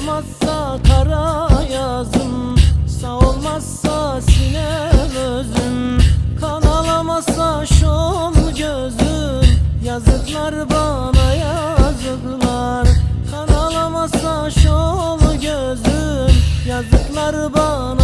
olmazsa kara yazım Sağ olmazsa sinem özüm. Kan alamazsa şom gözüm Yazıklar bana yazıklar. Kan alamazsa şom gözüm Yazıklar bana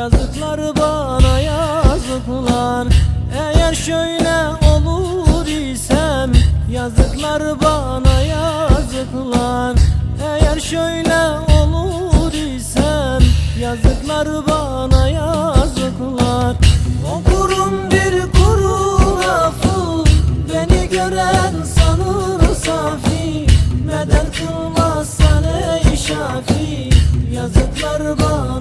Yazıklar bana yazıklar. Eğer şöyle olur isem Yazıklar bana yazıklar. Eğer şöyle olur isem Yazıklar bana yazıklar. Okurum bir kuru lafı Beni gören sanır safi. Medet kılmazsan ey şafi. Yazıklar bana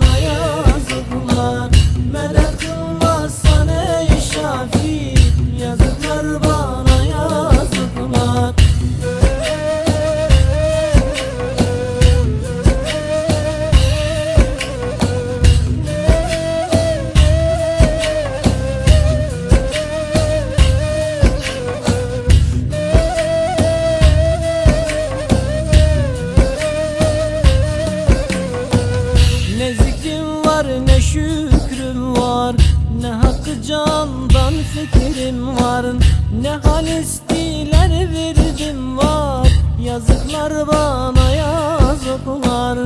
verdim var Ne hal istiler verdim var. Yazıklar bana yazıklar.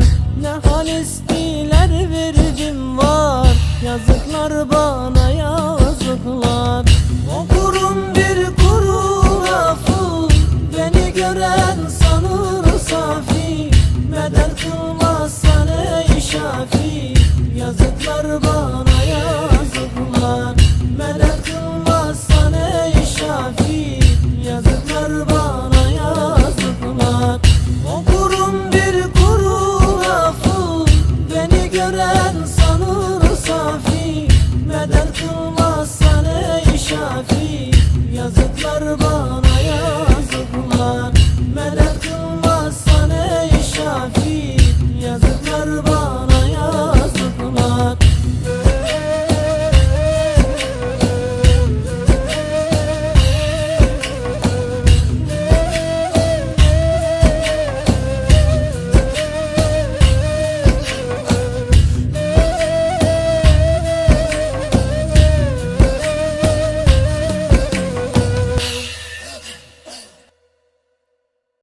Ne hal istiler verdim var. Yazıklar bana yazıklar. Okurum bir kuru lafı Beni gören sanır safi. Medet kılmaz sana şafi. vida.